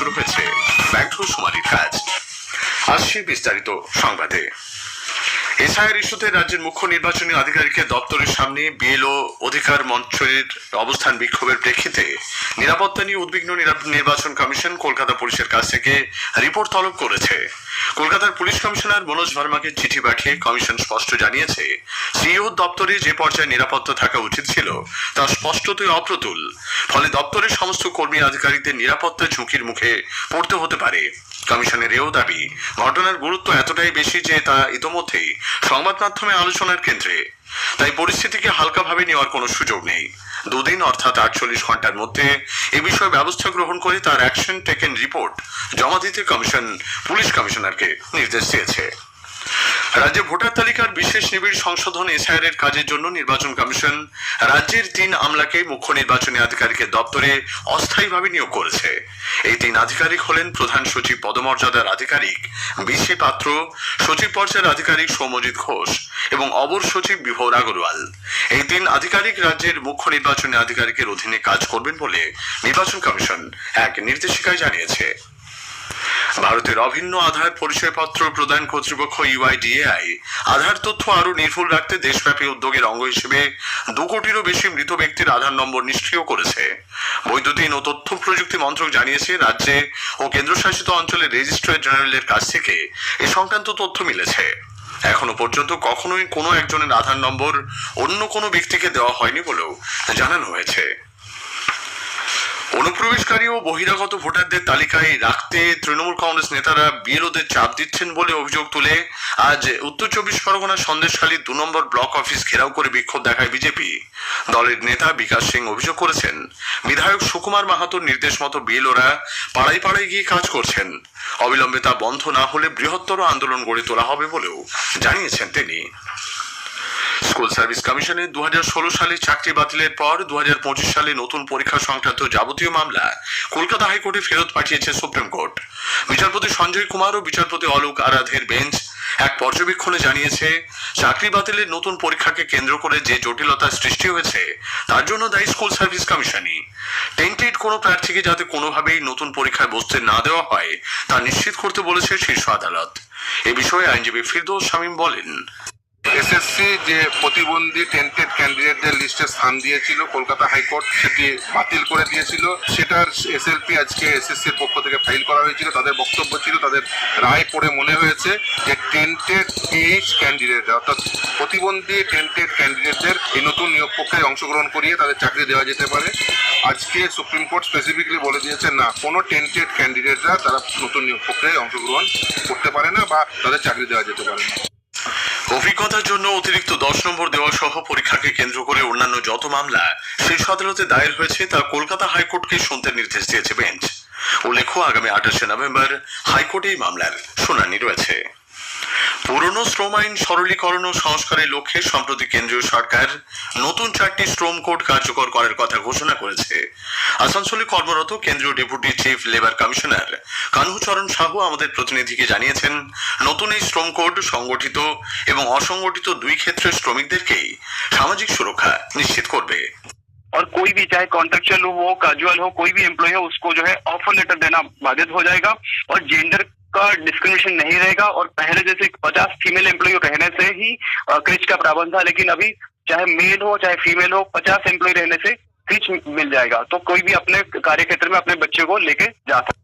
শুরু হয়েছে ব্যর্থ সুমারির কাজ। আসছে বিস্তারিত সংবাদে। এসআইআর ইস্যুতে রাজ্যের মুখ্য নির্বাচনী আধিকারিকের দপ্তরের সামনে বিএলও অধিকার মঞ্চের অবস্থান বিক্ষোভের প্রেক্ষিতে নিরাপত্তা নিয়ে উদ্বিগ্ন নির্বাচন কমিশন কলকাতা পুলিশের কাছ থেকে রিপোর্ট তলব করেছে। কলকাতার পুলিশ কমিশনার মনোজ ভার্মাকে চিঠি পাঠিয়ে কমিশন স্পষ্ট জানিয়েছে, সিইও দপ্তরে যে পর্যায়ে নিরাপত্তা থাকা উচিত ছিল তা স্পষ্টতই অপ্রতুল। ফলে দপ্তরের সমস্ত কর্মী আধিকারিকদের নিরাপত্তা ঝুঁকির মুখে পড়তে হতে পারে। কমিশনের এও দাবি, ঘটনার গুরুত্ব এতটাই বেশি যে তা ইতোমধ্যেই সংবাদ মাধ্যমে আলোচনার কেন্দ্রে। তাই পরিস্থিতিকে হালকাভাবে নেওয়ার কোনো সুযোগ নেই। দুদিন অর্থাৎ আটচল্লিশ ঘণ্টার মধ্যে এ বিষয়ে ব্যবস্থা গ্রহণ করে তার অ্যাকশন টেকেন রিপোর্ট জমা দিতে কমিশন, পুলিশ কমিশনারকে নির্দেশ দিয়েছে। রাজ্যে ভোটার তালিকার বিশেষ নিবিড় সংশোধন এসআইআর এর কাজের জন্য নির্বাচন কমিশন রাজ্যের তিন আমলাকে মুখ্য নির্বাচনী আধিকারিকের দপ্তরে অস্থায়ীভাবে নিয়োগ করেছে। এই তিন আধিকারিক হলেন প্রধান সচিব পদমর্যাদার আধিকারিক বিসি পাত্র, সচিব পর্যায়ের আধিকারিক সৌমজিৎ ঘোষ এবং অবর সচিব বিভোর আগরওয়াল। এই তিন আধিকারিক রাজ্যের মুখ্য নির্বাচনী আধিকারিকের অধীনে কাজ করবেন বলে নির্বাচন কমিশন এক নির্দেশিকায় জানিয়েছে। ভারতের অভিন্ন আধার পরিচয়পত্র প্রদান কর্তৃপক্ষ ইউআইডিএআই। আধার তথ্য আরও নির্ভুল রাখতে দেশব্যাপী উদ্যোগের অঙ্গ হিসেবে দু কোটিরও বেশি মৃত ব্যক্তির আধার নম্বর নিষ্ক্রিয় করেছে। বৈদ্যুতিন ও তথ্য প্রযুক্তি মন্ত্রক জানিয়েছে, রাজ্যে ও কেন্দ্রশাসিত অঞ্চলের রেজিস্ট্রার জেনারেলের কাছ থেকে এ সংক্রান্ত তথ্য মিলেছে। এখনও পর্যন্ত কখনোই কোনো একজনের আধার নম্বর অন্য কোনো ব্যক্তিকে দেওয়া হয়নি বলেও জানানো হয়েছে। অনুপ্রবেশকারী ও বহিরাগত ভোটারদের তালিকায় রাখতে তৃণমূল কংগ্রেস নেতারা বিএলওদের চাপ দিচ্ছেন বলে অভিযোগ তুলে আজ উত্তর চব্বিশ পরগনা সন্দেশখালী দু নম্বর ব্লক অফিস ঘেরাও করে বিক্ষোভ দেখায় বিজেপি। দলের নেতা বিকাশ সিং অভিযোগ করেছেন, বিধায়ক সুকুমার মাহাতোর নির্দেশ মতো বিএলওরা পাড়ায় পাড়ায় গিয়ে কাজ করছেন। অবিলম্বে তা বন্ধ না হলে বৃহত্তর আন্দোলন গড়ে তোলা হবে বলেও জানিয়েছেন তিনি। স্কুল সার্ভিস কমিশনের দু সালে চাকরি বাতিলের পর দু সালে নতুন পরীক্ষা সংক্রান্ত যাবতীয় মামলা কলকাতা হাইকোর্টে ফেরত পাঠিয়েছে সুপ্রিম কোর্ট। বিচারপতি সঞ্জয় কুমার ও বিচারপতি অলোক আরাধের বেঞ্চ এক পর্যবেক্ষণে জানিয়েছে, চাকরি বাতিলের নতুন পরীক্ষাকে কেন্দ্র করে যে জটিলতার সৃষ্টি হয়েছে, তার জন্য দায়ী স্কুল সার্ভিস কমিশনই। টেন্টেড কোনো প্রার্থীকে যাতে কোনোভাবেই নতুন পরীক্ষায় বসতে না দেওয়া হয়, তা নিশ্চিত করতে বলেছে শীর্ষ আদালত। এ বিষয়ে আইনজীবী ফিরদৌস শামীম বলেন। এসএসসি যে প্রতিবন্ধী টেন্টেড ক্যান্ডিডেটদের লিস্টে স্থান দিয়েছিল, কলকাতা হাইকোর্ট সেটি বাতিল করে দিয়েছিল। সেটার এসএলপি আজকে এসএসসির পক্ষ থেকে ফাইল করা হয়েছিল। তাদের বক্তব্য ছিল, তাদের রায় পড়ে মনে হয়েছে যে টেন্টেড পিএইচ ক্যান্ডিডেট অর্থাৎ প্রতিবন্ধী টেন্টেড ক্যান্ডিডেটদের এই নতুন নিয়োগ প্রক্রিয়ায় অংশগ্রহণ করিয়ে তাদের চাকরি দেওয়া যেতে পারে। আজকে সুপ্রিম কোর্ট স্পেসিফিকলি বলে দিয়েছে, না, কোনো টেন্টেড ক্যান্ডিডেটরা তারা নতুন নিয়োগ প্রক্রিয়ায় অংশগ্রহণ করতে পারে না বা তাদের চাকরি দেওয়া যেতে পারে না। অভিজ্ঞতার জন্য অতিরিক্ত দশ নম্বর দেওয়া সহ পরীক্ষাকে কেন্দ্র করে অন্যান্য যত মামলা শীর্ষ আদালতে দায়ের হয়েছে তা কলকাতা হাইকোর্টকে শুনতে নির্দেশ দিয়েছে বেঞ্চ। উল্লেখ্য, আগামী আঠাশে নভেম্বর হাইকোর্টে এই মামলার শুনানি রয়েছে। পুরনো শ্রম আইন সরলীকরণ ও সংস্কারের লক্ষ্যে সম্প্রতি কেন্দ্রীয় সরকার নতুন চারটি শ্রম কোড কার্যকর করার কথা ঘোষণা করেছে আসানসোলে কর্মরত কেন্দ্রীয় deputy chief labour commissioner Kanucharan Sahu আমাদের প্রতিনিধিকে জানিয়েছেন নতুন এই শ্রম কোড সংগঠিত এবং অসংগঠিত দুই ক্ষেত্রের শ্রমিকদেরকেই সামাজিক সুরক্ষা নিশ্চিত করবে और कोई भी चाहे कॉन्ट्रेक्चुअल हो कैजुअल हो कोई भी एम्प्लॉय हो उसको जो है ऑफर लेटर देना बाधित हो जाएगा और जेंडर का डिस्क्रिमिनेशन नहीं रहेगा और पहले जैसे पचास फीमेल एम्प्लॉय रहने से ही क्रिच का प्रावधान था लेकिन अभी चाहे मेल हो चाहे फीमेल हो पचास एम्प्लॉय रहने से क्रिच मिल जाएगा तो कोई भी अपने कार्य क्षेत्र में अपने बच्चे को लेके जा सकता है।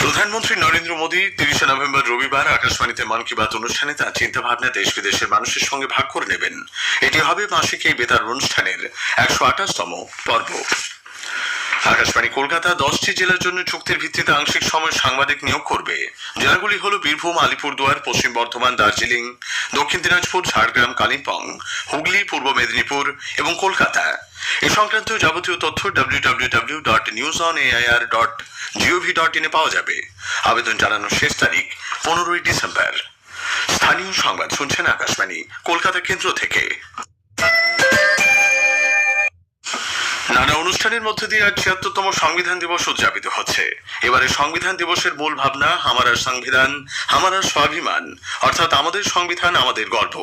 প্রধানমন্ত্রী নরেন্দ্র মোদী তিরিশে নভেম্বর রবিবার আকাশবাণীতে মন কি বাত অনুষ্ঠানে তার চিন্তা ভাবনা দেশ বিদেশের মানুষের সঙ্গে ভাগ করে নেবেন এটি হবে মাসিক এই বেতার অনুষ্ঠানের একশো আঠাশতম পর্ব আকাশবাণী কলকাতা দশটি জেলার জন্য চুক্তির ভিত্তিতে আংশিক সময় সাংবাদিক নিয়োগ করবে। জেলাগুলি হল বীরভূম, আলিপুরদুয়ার, পশ্চিম বর্ধমান, দার্জিলিং, দক্ষিণ দিনাজপুর, ঝাড়গ্রাম, কালিম্পং, হুগলি, পূর্ব মেদিনীপুর এবং কলকাতা। এ সংক্রান্ত যাবতীয় তথ্য W W W dot news on AIR dot GOV dot ইনে পাওয়া যাবে। আবেদন জানানোর শেষ তারিখ পনেরোই ডিসেম্বর। স্থানীয় সংবাদ শুনছেন আকাশবাণী, কলকাতা কেন্দ্র থেকে। নানা অনুষ্ঠানের মধ্যে দিয়ে আজ ছিয়াত্তরতম সংবিধান দিবস উদযাপিত হচ্ছে। এবারে সংবিধান দিবসের মূল ভাবনা হামারা সংবিধান হামারা স্বাভিমান, অর্থাৎ আমাদের সংবিধান, আমাদের গর্ব।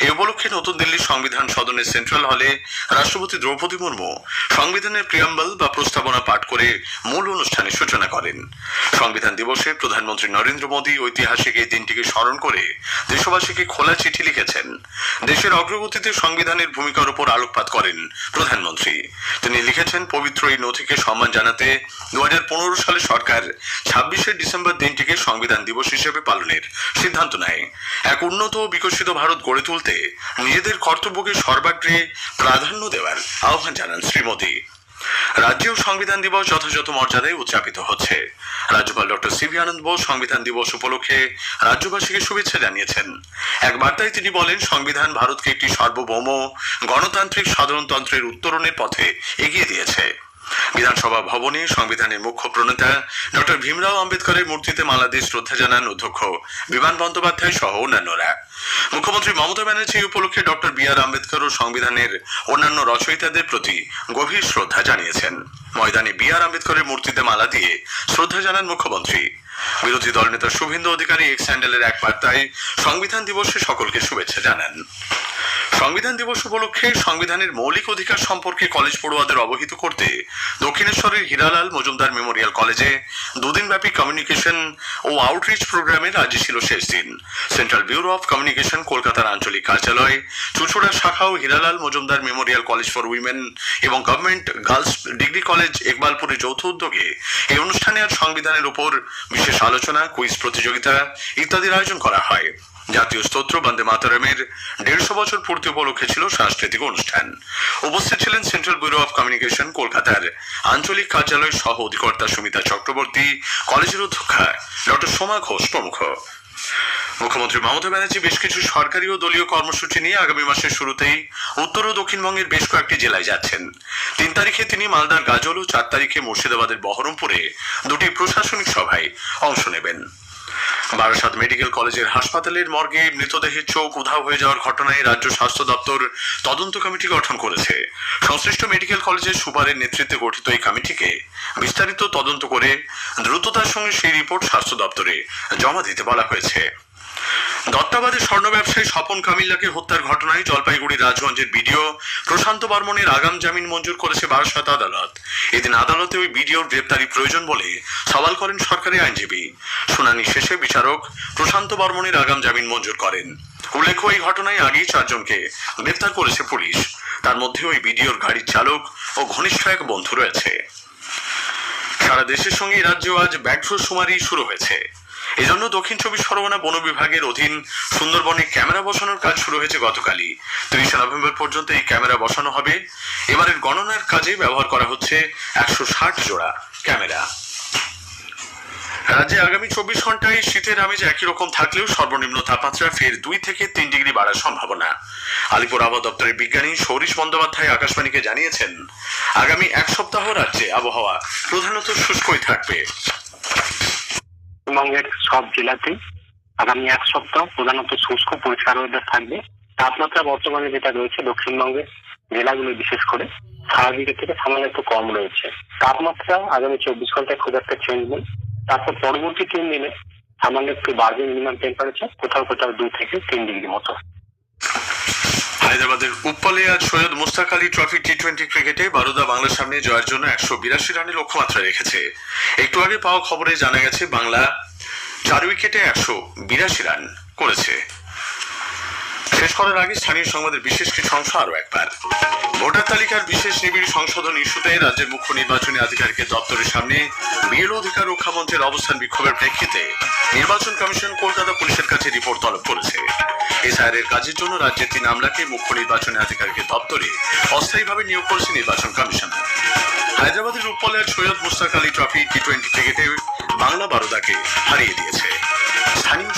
এই উপলক্ষে নতুন দিল্লির সংবিধান সদনের সেন্ট্রাল হলে রাষ্ট্রপতি দ্রৌপদী মুর্মু সংবিধানের প্রিয়াম্বল বা প্রস্তাবনা পাঠ করে মূল অনুষ্ঠানের সূচনা করেন। সংবিধান দিবসে প্রধানমন্ত্রী নরেন্দ্র মোদী ঐতিহাসিক এই দিনটিকে স্মরণ করে দেশবাসীকে খোলা চিঠি লিখেছেন। দেশের অগ্রগতিতে সংবিধানের ভূমিকার উপর আলোকপাত করেন প্রধানমন্ত্রী। তিনি লিখেছেন, পবিত্র এই নথিকে সম্মান জানাতে দু হাজার পনেরো সালে সরকার ছাব্বিশে ডিসেম্বর দিনটিকে সংবিধান দিবস হিসেবে পালনের সিদ্ধান্ত নেয়। এক উন্নত বিকশিত ভারত গড়ে তুলতে নিজেদের কর্তব্যকে সর্বাগ্রে প্রাধান্য দেওয়ার আহ্বান জানান শ্রী মোদী। রাজ্যেও সংবিধান দিবস যথাযথ মর্যাদায় উদযাপিত হচ্ছে। রাজ্যপাল ডক্টর সিভি আনন্দ বোস সংবিধান দিবস উপলক্ষে রাজ্যবাসীকে শুভেচ্ছা জানিয়েছেন। এক বার্তায় তিনি বলেন, সংবিধান ভারতকে একটি সার্বভৌম গণতান্ত্রিক সাধারণতন্ত্রের উত্তরণের পথে এগিয়ে দিয়েছে। বিধানসভা ভবনে সংবিধানের মুখ্য প্রণেতা ডক্টর ভীমরাও আম্বেদকরের মূর্তিতে মালা দিয়ে শ্রদ্ধা জানান অধ্যক্ষ বিমান বন্দ্যোপাধ্যায় সহ অন্যান্যরা। মুখ্যমন্ত্রী মমতা ব্যানার্জি এই উপলক্ষে ডক্টর বি আর আম্বেদকর ও সংবিধানের অন্যান্য রচয়িতাদের প্রতি গভীর শ্রদ্ধা জানিয়েছেন। ময়দানে বি আর আম্বেদকরের মূর্তিতে মালা দিয়ে শ্রদ্ধা জানান মুখ্যমন্ত্রী। বিরোধী দলনেতা শুভেন্দু অধিকারী এক্স স্যান্ডেলের এক বার্তায় সংবিধান দিবসে সকলকে শুভেচ্ছা জানান। সংবিধান দিবস উপলক্ষে সংবিধানের মৌলিক অধিকার সম্পর্কে কলেজ পড়ুয়াদের অবহিত করতে দক্ষিণেশ্বরের হীরালাল মজুমদার মেমোরিয়াল কলেজে দুদিনব্যাপী কমিউনিকেশন ও আউটরিচ প্রোগ্রামের আজ ছিল শেষ দিন। সেন্ট্রাল ব্যুরো অফ কমিউনিকেশন কলকাতার আঞ্চলিক কার্যালয়, চুচুড়া শাখা ও Hiralal Majumdar memorial college for women এবং গভর্নমেন্ট গার্লস ডিগ্রি কলেজ ইকবালপুরে যৌথ উদ্যোগে এই অনুষ্ঠানে আজ সংবিধানের উপর বিশেষ আলোচনা কুইজ প্রতিযোগিতা ইত্যাদির আয়োজন করা হয়। জাতীয় স্তোত্র বন্দে মাতারামের দেড়শো বছর পূর্তি উপলক্ষে ছিল সাংস্কৃতিক অনুষ্ঠান। উপস্থিত ছিলেন সেন্ট্রাল ব্যুরো অফ কমিউনিকেশন কলকাতার আঞ্চলিক কার্যালয় সহ অধিকর্তা সুমিতা চক্রবর্তী, কলেজের অধ্যক্ষা ডক্টর সোমা ঘোষ প্রমুখ। মুখ্যমন্ত্রী মমতা ব্যানার্জি বেশ কিছু সরকারি ও দলীয় কর্মসূচি নিয়ে আগামী মাসের শুরুতেই উত্তর ও দক্ষিণবঙ্গের বেশ কয়েকটি জেলায় যাচ্ছেন। তিন তারিখে তিনি মালদার গাজল ও চার তারিখে মুর্শিদাবাদের বহরমপুরে দুটি প্রশাসনিক সভায় অংশ নেবেন। বারাসাত মেডিকেল কলেজের হাসপাতালের মর্গে মৃতদেহের চোখ উধাও হয়ে যাওয়ার ঘটনায় রাজ্য স্বাস্থ্য দপ্তর তদন্ত কমিটি গঠন করেছে। সংশ্লিষ্ট মেডিকেল কলেজের সুপারের নেতৃত্বে গঠিত এই কমিটিকে বিস্তারিত তদন্ত করে দ্রুততার সঙ্গে সেই রিপোর্ট স্বাস্থ্য দপ্তরে জমা দিতে বলা হয়েছে। দত্তাবাদে স্বর্ণ ব্যবসায়ী স্বপন কামিল্লাকে হত্যার ঘটনায় জলপাইগুড়ি রাজগঞ্জের বিডিও প্রশান্ত বর্মনের আগাম জামিন মঞ্জুর করেছে বারাসাত আদালত। এদিন আদালতে ওই বিডিওর গ্রেপ্তারি প্রয়োজন বলে সওয়াল করেন সরকারি আইনজীবী। শুনানি শেষে বিচারক প্রশান্ত বর্মনের আগাম জামিন মঞ্জুর করেন। উল্লেখ্য, এই ঘটনায় আগেই চারজনকে গ্রেপ্তার করেছে পুলিশ। তার মধ্যে ওই বিডিওর গাড়ির চালক ও ঘনিষ্ঠ এক বন্ধু রয়েছে। সারা দেশের সঙ্গে রাজ্যেও আজ ব্যাঘ্র শুমারি শুরু হয়েছে। এজন্য দক্ষিণ চব্বিশ পরগনা বন বিভাগের অধীন সুন্দরবনে ক্যামেরা বসানোর কাজ শুরু হয়েছে গতকালই। তিরিশে নভেম্বর পর্যন্ত এই ক্যামেরা বসানো হবে। এবারের গণনার কাজে ব্যবহার করা হচ্ছে একশো ষাট জোড়া ক্যামেরা। রাজ্যে আগামী চব্বিশ ঘন্টায় শীতের আমেজ একই রকম থাকলেও সর্বনিম্ন তাপমাত্রা ফের দুই থেকে তিন ডিগ্রি বাড়ার সম্ভাবনা। আলিপুর আবহাওয়া দপ্তরের বিজ্ঞানী সৌরিশ বন্দ্যোপাধ্যায় আকাশবাণীকে জানিয়েছেন, আগামী এক সপ্তাহ রাজ্যে আবহাওয়া প্রধানত শুষ্কই থাকবে। পশ্চিমবঙ্গের সব জেলাতেই আগামী এক সপ্তাহ প্রধানত শুষ্ক পরিষ্কার ওয়েদার থাকবে। তাপমাত্রা বর্তমানে যেটা রয়েছে দক্ষিণবঙ্গের জেলাগুলো বিশেষ করে, স্বাভাবিকের থেকে সামান্য একটু কম রয়েছে। তাপমাত্রা আগামী চব্বিশ ঘন্টায় খুব একটা চেঞ্জ নেই। তারপর পরবর্তী তিন দিনে সামান্য একটু বাড়বে মিনিমাম টেম্পারেচার কোথাও কোথাও দুই থেকে তিন ডিগ্রি মতো। হায়দ্রাবাদের উপ্পলে আজ Syed Mushtaq Ali trophy T twenty ক্রিকেটে বারোদা বাংলার সামনে জয়ের জন্য একশো বিরাশি রানের লক্ষ্যমাত্রা রেখেছে। একটু আগে পাওয়া খবরে জানা গেছে, বাংলা চার উইকেটে একশো বিরাশি রান করেছে। শেষ করার আগে স্থানীয় সংবাদের বিশেষ কিছু অংশ আরও একবার। ভোটার তালিকার বিশেষ নিবিড় সংশোধন ইস্যুতে রাজ্যের মুখ্য নির্বাচনী আধিকারিকের দপ্তরের সামনে বিএল অধিকার রক্ষা মঞ্চের অবস্থান বিক্ষোভের প্রেক্ষিতে নির্বাচন কমিশন কলকাতা পুলিশের কাছে রিপোর্ট তলব করেছে। এসআইআর কাজের জন্য রাজ্যের তিন আমলাকে মুখ্য নির্বাচনী আধিকারিকের দপ্তরে অস্থায়ীভাবে নিয়োগ করেছে নির্বাচন কমিশন। হায়দ্রাবাদের রূপলের Syed Mushtaq Ali trophy T twenty ক্রিকেটে বাংলা বারোদাকে হারিয়ে দিয়েছে। স্থানীয়